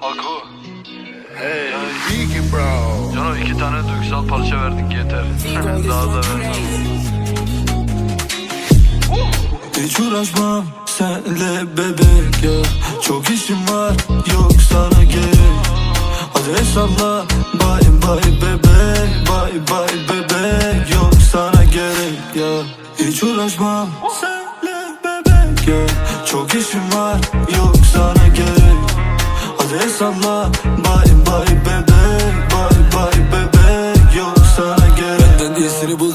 Haku. Hey, Biggie bro. Cano iki tane duygusal parça verdik yeter. Daha da vermem. Hiç uğraşmam senle bebek Çok işim var yok sana gerek Hadi hesapla bye bye bebek Bye bye yok sana gerek ya Hiç uğraşmam ya Çok işim var yok sana gerek Hadi bye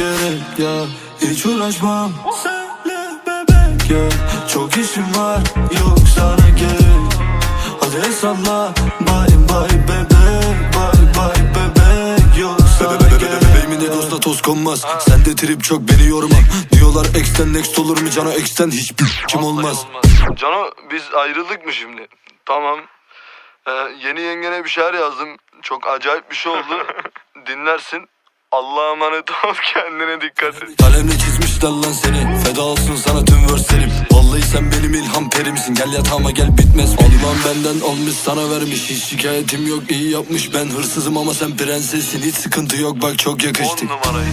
gerek ya Hiç uğraşmam. Senle bebek ya Çok işim var yok sana gerek. Hadi hesapla. Bye bye bebek. Bye bye bebek. Yok sana gerek. Bebeğimin egosuna toz konmaz. Sende trip çok beni yorma. Diyorlar ex'ten next olur mu? Cana ex'ten hiçbir kim olmaz. Cano biz ayrıldık mı şimdi? Tamam. Ee, yeni yengene bir şeyler yazdım. Çok acayip bir şey oldu. Dinlersin. Allah'a emanet ol kendine dikkat et. Kalemle çizmişler lan seni. Feda olsun sana tüm verslerim Vallahi sen benim ilham perimsin. Gel yatağıma gel bitmez. Allah'ım benden olmuş sana vermiş. Hiç şikayetim yok iyi yapmış. Ben hırsızım ama sen prensessin Hiç sıkıntı yok bak çok On yakıştık numarayı.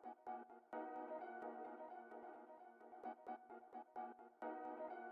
Thank you.